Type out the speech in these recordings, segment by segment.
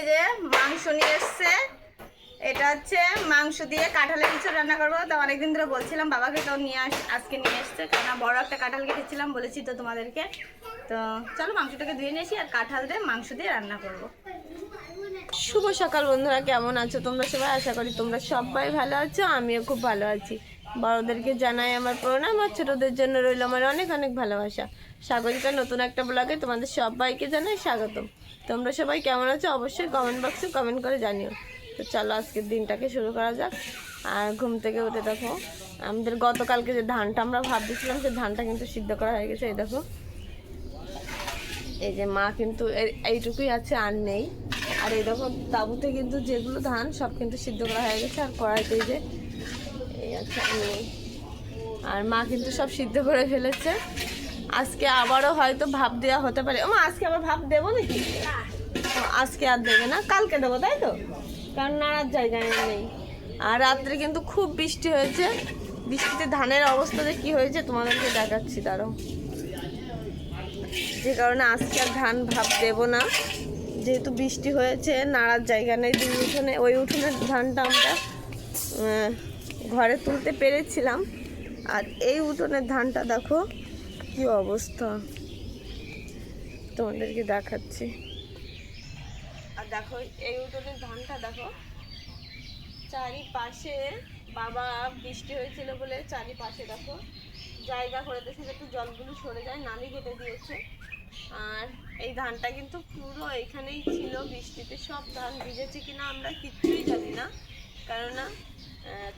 এই যে মাংস নিয়ে এসছে। এটা হচ্ছে মাংস দিয়ে কাঁঠালের কিছু রান্না করব। তো অনেকদিন ধরে বলছিলাম বাবাকে তো নিয়ে আস, আজকে নিয়ে এসছে। কারণ বড় একটা কাঁঠাল কেটেছিলাম, বলেছি তো তোমাদেরকে। তো চলো মাংসটাকে ধুয়ে নিয়েছি আর কাঁঠাল দিয়ে মাংস দিয়ে রান্না করব। শুভ সকাল বন্ধুরা, কেমন আছো তোমরা সবাই? আশা করি তোমরা সবাই ভালো আছো, আমিও খুব ভালো আছি। বড়োদেরকে জানাই আমার প্রণাম, আর ছোটোদের জন্য রইল আমার অনেক অনেক ভালোবাসা। স্বাগতিকা নতুন একটা ব্লগে তোমাদের সবাইকে জানাই স্বাগতম। তোমরা সবাই কেমন আছো? অবশ্যই কমেন্ট বক্সে কমেন্ট করে জানিও। তো চলো আজকের দিনটাকে শুরু করা যাক। আর ঘুম থেকে উঠে দেখো, আমাদের গতকালকে যে ধানটা আমরা ভাবতেছিলাম সে ধানটা কিন্তু সিদ্ধ করা হয়ে গেছে, এই দেখো। এই যে মা কিন্তু এইটুকুই আছে, আর নেই। আর এই দেখো, তাবুতে কিন্তু যেগুলো ধান, সব কিন্তু সিদ্ধ করা হয়ে গেছে, আর কড়াইতে যে এই আছে আর নেই আর মা কিন্তু সব সিদ্ধ করে ফেলেছে। আজকে আবারও হয়তো ভাব দেওয়া হতে পারে। ও মা আজকে আবার ভাব দেবো নাকি? আজকে আর দেবে না, কালকে দেবো, তাই তো? কারণ নাড়ার জায়গায় নেই। আর রাত্রে কিন্তু খুব বৃষ্টি হয়েছে। বৃষ্টিতে ধানের অবস্থাতে কী হয়েছে, তোমাদেরকে দেখাচ্ছি তারও যে কারণে আজকে আর ধান ভাব দেব না। যেহেতু বৃষ্টি হয়েছে, নাড়ার জায়গা নেই দুই উঠোনে। ওই উঠোনের ধানটা আমরা ঘরে তুলতে পেরেছিলাম। আর এই উঠোনের ধানটা দেখো, কি অবস্থা। তোমাদেরকে দেখাচ্ছি। দেখো, এই উঠোনের ধানটা দেখো। চারিপাশে বাবা বৃষ্টি হয়েছিল বলে চারিপাশে দেখো জায়গা করে দিয়েছে, যাতে জলগুলো সরে যায়, নালি কেটে দিয়েছে। আর এই ধানটা কিন্তু পুরো এখানেই ছিল বৃষ্টিতে। সব ধান ভিজেছে কিনা আমরা কিচ্ছুই জানি না। কেননা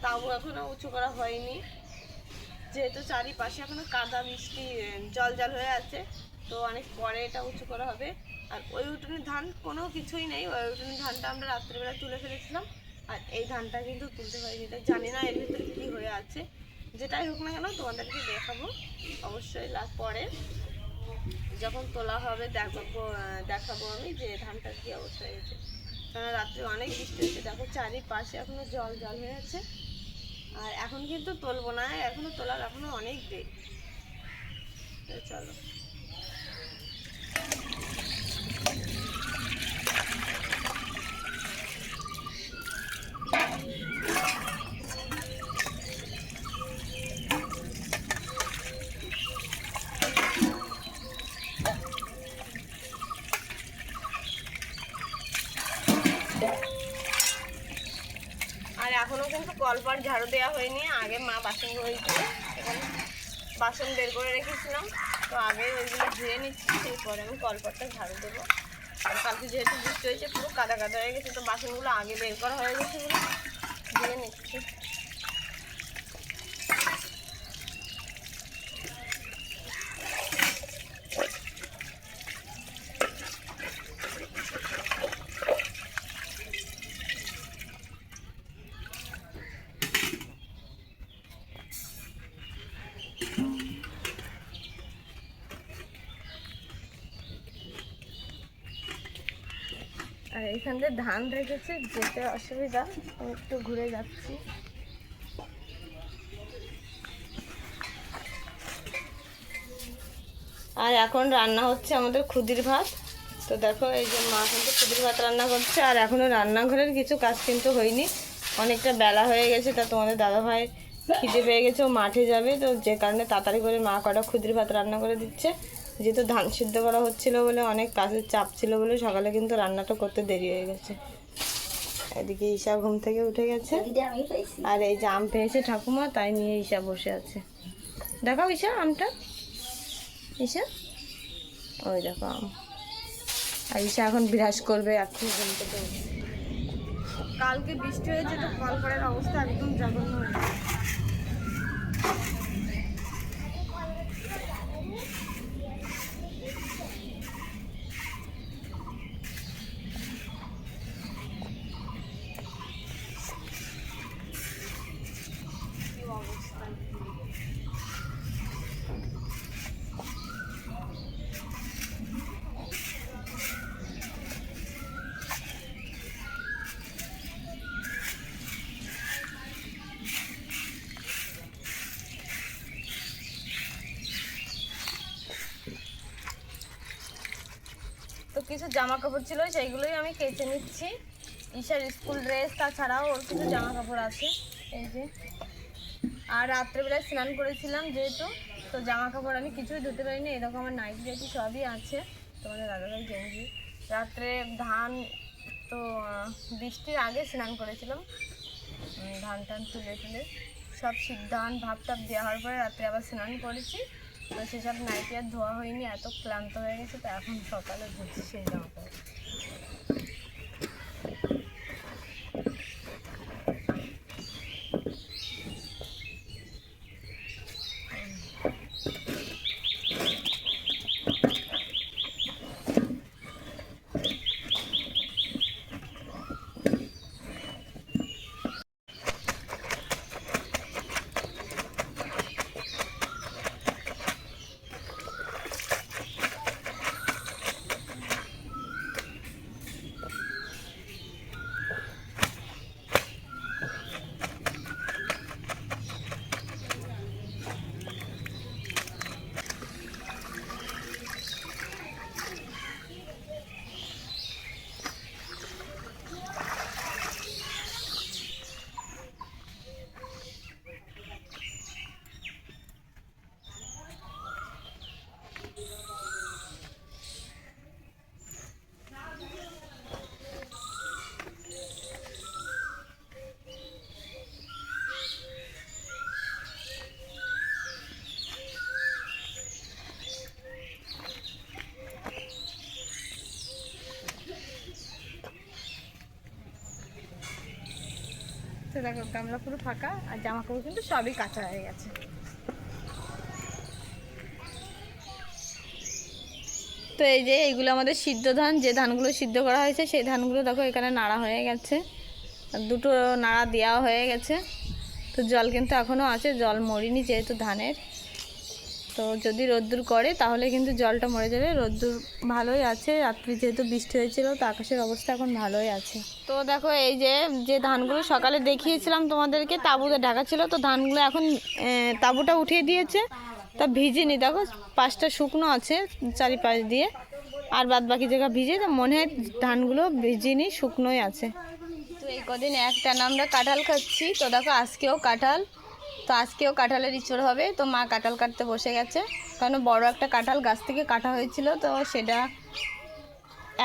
তাও এখনও উঁচু করা হয়নি। যেহেতু চারিপাশে এখনও কাদা বৃষ্টি জল জল হয়ে আছে, তো অনেক পরে এটা উঁচু করা হবে। আর ওই উঠোনের ধান কোনো কিছুই নেই। ওই উঠোনের ধানটা আমরা রাত্রিবেলা তুলে ফেলেছিলাম। আর এই ধানটা কিন্তু তুলতে পারিনি। তাই জানি না এর ভিতরে কী হয়ে আছে। যেটাই হোক না কেন, তোমাদেরকে দেখাবো। অবশ্যই পরে যখন তোলা হবে, দেখাবো দেখাবো আমি যে ধানটার কী অবস্থা হয়েছে। কারণ রাত্রে অনেক বৃষ্টি হচ্ছে। দেখো চারিপাশে এখনও জল জল হয়ে আছে। আর এখন কিন্তু তুলবো না। এখনও তোলার এখনও অনেক দেরি। চলো। আর এখনও কিন্তু কলপার ঝাড়ু দেওয়া হয়নি, আগে মা বাসন এখানে বাসন বের করে রেখেছিলাম, তো আগে ওইগুলো ধুয়ে নিচ্ছি, এরপরে আমি কলপারটা ঝাড়ু দেবো। আর কালকে যেহেতু বৃষ্টি হয়েছে, পুরো কাদা কাদা হয়ে গেছে, তো বাসনগুলো আগে বের করা হয়ে গেছে ধুয়ে নিচ্ছি। এখান ধান রেখেছে, যেতে অসুবিধা। আমি একটু ঘুরে যাচ্ছি। আর এখন রান্না হচ্ছে আমাদের খুদির ভাত। তো দেখো, এই যে মা কিন্তু খুদির ভাত রান্না করছে, আর এখনও রান্নাঘরের কিছু কাজ কিন্তু হয়নি। অনেকটা বেলা হয়ে গেছে, তা তোমাদের দাদাভাই খিদে পেয়ে গেছে, ও মাঠে যাবে। তো যে কারণে তাড়াতাড়ি করে মা কটা খুদির ভাত রান্না করে দিচ্ছে। যেহেতু ধান সিদ্ধ করা হচ্ছিল বলে অনেক কাজের চাপ ছিল বলে সকালে কিন্তু রান্নাটা করতে দেরি হয়ে গেছে। এদিকে ঈশা ঘুম থেকে উঠে গেছে। আর এই যে আম পেয়েছে ঠাকুমা, তাই নিয়ে ঈশা বসে আছে। দেখাও ঈশা আমটা। ঈশা? ওই দেখো আম। আর ঈশা এখন বিরাজ করবে এখন ঘুম থেকে। কালকে বৃষ্টি হয়েছে তো কল করার অবস্থা একদম জঘন্য হয়ে কিছু জামা কাপড় ছিল, সেইগুলোই আমি কেচে নিচ্ছি। ঈশার স্কুল ড্রেস, তাছাড়াও ওর কিছু জামা কাপড় আছে, এই যে। আর রাত্রেবেলায় স্নান করেছিলাম যেহেতু, তো জামা কাপড় আমি কিছুই ধুতে পারিনি, এরকম আমার নাইট যেহেতু সবই আছে। তোমাদের দাদাভাই গেঞ্জি। রাত্রে ধান, তো বৃষ্টির আগে স্নান করেছিলাম। ধান টান তুলে তুলে সব ধান ভাপ টাপ দেওয়া হওয়ার পরে রাত্রে আবার স্নান করেছি। সেসব নাইটি আর ধোয়া হয়নি, এত ক্লান্ত হয়ে গেছে তো এখন সকালে ধুচ্ছি সেই জামা দেখো, গামলা পুরো ফাঁকা আর জামা কাপড় কিন্তু সবই কাঁচা হয়ে গেছে। তো এই যে এইগুলো আমাদের সিদ্ধ ধান, যে ধানগুলো সিদ্ধ করা হয়েছে, সেই ধানগুলো দেখো এখানে নাড়া হয়ে গেছে। দুটো নাড়া দেওয়া হয়ে গেছে। তো জল কিন্তু এখনও আছে, জল মরিনি যেহেতু ধানের। তো যদি রোদ্দুর করে, তাহলে কিন্তু জলটা মরে যাবে। রোদ্দুর ভালোই আছে, রাত্রি যেহেতু বৃষ্টি হয়েছিল, তো আকাশের অবস্থা এখন ভালোই আছে। তো দেখো, এই যে যে ধানগুলো সকালে দেখিয়েছিলাম তোমাদেরকে, তাঁবুতে ঢাকা ছিল, তো ধানগুলো এখন তাঁবুটা উঠিয়ে দিয়েছে। তা ভিজেনি, দেখো, পাঁচটা শুকনো আছে চারিপাশ দিয়ে, আর বাদ বাকি জায়গা ভিজে, তো মনে হয় ধানগুলো ভিজেনি, শুকনোই আছে। তো এই কদিন একটা আমরা কাঁঠাল খাচ্ছি। তো দেখো, আজকেও কাঁঠাল। তো আজকেও কাঁঠালের ইঁচড় হবে। তো মা কাঁঠাল কাটতে বসে গেছে। কারণ বড় একটা কাঁঠাল গাছ থেকে কাটা হয়েছিল তো সেটা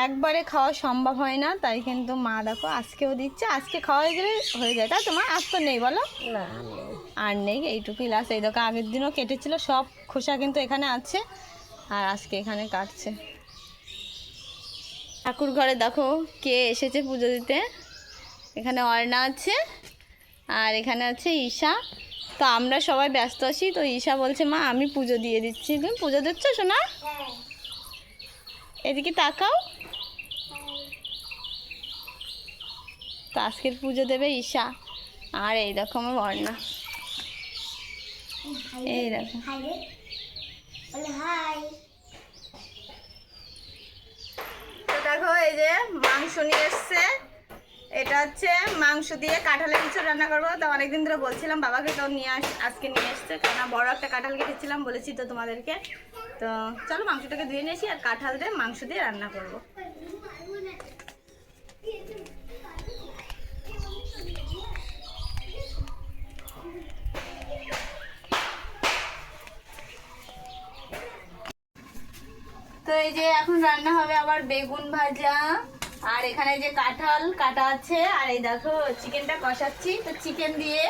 একবারে খাওয়া সম্ভব হয় না। তাই কিন্তু মা দেখো আজকেও দিচ্ছে আজকে খাওয়া হয়ে গেলে হয়ে যায়। তাই তো মা? আজ তো নেই বলো। আর নেই এইটুকুই লাস্ট এই দেখো আগের দিনও কেটেছিল সব খোসা কিন্তু এখানে আছে। আর আজকে এখানে কাটছে। ঠাকুর ঘরে দেখো কে এসেছে পুজো দিতে। এখানে অর্ণা আছে আর এখানে আছে ঈশা। তো আমরা সবাই ব্যস্ত আছি তো ঈশা বলছে মা আমি পুজো দিয়ে দিচ্ছি। তুমি পুজো দিচ্ছ শোনা এদিকে তাকাও। তো আজকের পুজো দেবে ঈশা। আর এই দেখো আমার অর্ণা এই দেখো। দেখো এই যে মাংস নিয়ে এসছে। এটা হচ্ছে মাংস দিয়ে কাঁঠালের কিছু রান্না করব। তো অনেকদিন ধরে বলছিলাম বাবাকে তো নিয়ে আস, আজকে নিয়ে এসছে। কারণ বড় একটা কাঁঠাল কেটেছিলাম, বলেছি তো তোমাদেরকে। তো চলো মাংসটাকে ধুয়ে নিয়েছি আর কাঁঠাল দিয়ে মাংস দিয়ে রান্না করব। তো এই যে এখন রান্না হবে আবার বেগুন ভাজা। আর এখানে যে কাঁঠাল কাটা আছে আর এই দেখো চিকেনটা কষাচ্ছি। তো চিকেন দিয়ে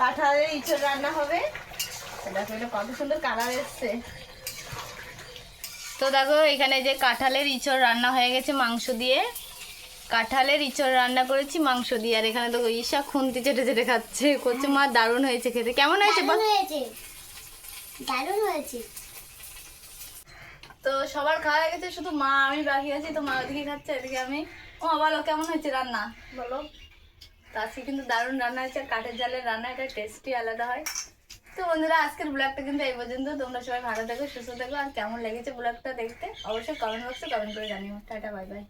কাঁঠালের ইঁচড় রান্না হবে। দেখো এটা কত সুন্দর কালার এসছে। তো দেখো এখানে যে কাঁঠালের ইঁচড় রান্না হয়ে গেছে মাংস দিয়ে। কাঁঠালের ইঁচড় রান্না করেছি মাংস দিয়ে। আর এখানে দেখো ঈশা খুন্তি চেটে চেটে খাচ্ছে। করছে মা দারুণ হয়েছে খেতে। কেমন হয়েছে। দারুণ হয়েছে। তো সবার খাওয়া হয়ে গেছে শুধু মা আমি বাকি আছি তো মা ওদিকে খাচ্ছে এদিকে আমি। ও বলো কেমন হয়েছে রান্না? বলো। তো আজকে কিন্তু দারুণ রান্না হয়েছে আর কাঠের জালের রান্না এটা টেস্টি আলাদা হয়। তো বন্ধুরা আজকের ব্লগটা কিন্তু এই পর্যন্ত। তোমরা সবাই ভালো থেকো সুস্থ থেকো আর কেমন লেগেছে ব্লগটা দেখতে অবশ্যই কমেন্ট বক্সে কমেন্ট করে জানিও। Tata bye bye